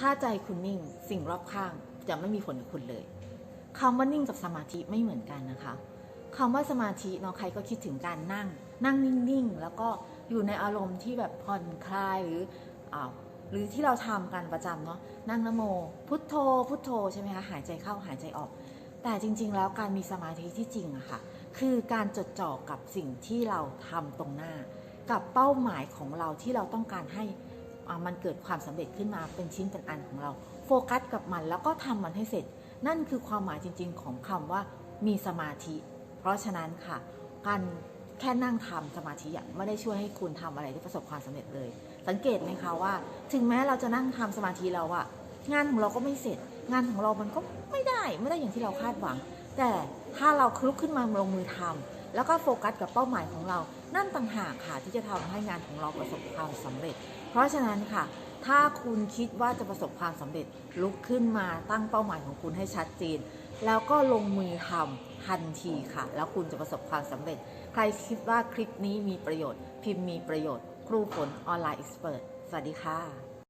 ถ้าใจคุณนิ่งสิ่งรอบข้างจะไม่มีผลกับคุณเลยคำว่านิ่งกับสมาธิไม่เหมือนกันนะคะคำว่าสมาธิเนาะใครก็คิดถึงการนั่ง นั่งนิ่งๆ แล้วก็อยู่ในอารมณ์ที่แบบผ่อนคลายหรืออาหรือที่เราทำกันประจำเนาะนั่งนโม พุทโธ พุทโธใช่ไหมคะหายใจเข้าหายใจออก แต่จริง ๆ แล้วการมีสมาธิที่จริงอะค่ะคือการจดจ่อกับสิ่งที่เราทำตรงหน้า กับเป้าหมายของเราที่เราต้องการให้ มันเกิดความสำเร็จขึ้นมาเป็นชิ้นเป็นอันของเรา โฟกัสกับมันแล้วก็ทำมันให้เสร็จ นั่นคือความหมายจริง ๆ ของคำว่ามีสมาธิ เพราะฉะนั้นค่ะ การแค่นั่งทำสมาธิอะไม่ได้ช่วยให้คุณทำอะไรที่ประสบความสำเร็จเลย สังเกตไหมคะว่า ถึงแม้เราจะนั่งทำสมาธิแล้วอะงานของเราก็ไม่เสร็จ งานของเรามันก็ไม่ได้ไม่ได้อย่างที่เราคาดหวัง แต่ถ้าเราคลุกขึ้นมาลงมือทำ แล้วก็โฟกัสกับเป้าหมายของเรา นั่นต่างหากค่ะที่จะทำให้งานของเราประสบความสำเร็จ เพราะฉะนั้นค่ะ ถ้าคุณคิดว่าจะประสบความสำเร็จลุกขึ้นมาตั้งเป้าหมายของคุณให้ชัดเจนแล้วก็ลงมือทำทันทีค่ะ แล้วคุณจะประสบความสำเร็จ ใครคิดว่าคลิปนี้มีประโยชน์ พิมพ์มีประโยชน์ ครูฝนออนไลน์เอ็กซ์เพรสสวัสดีค่ะ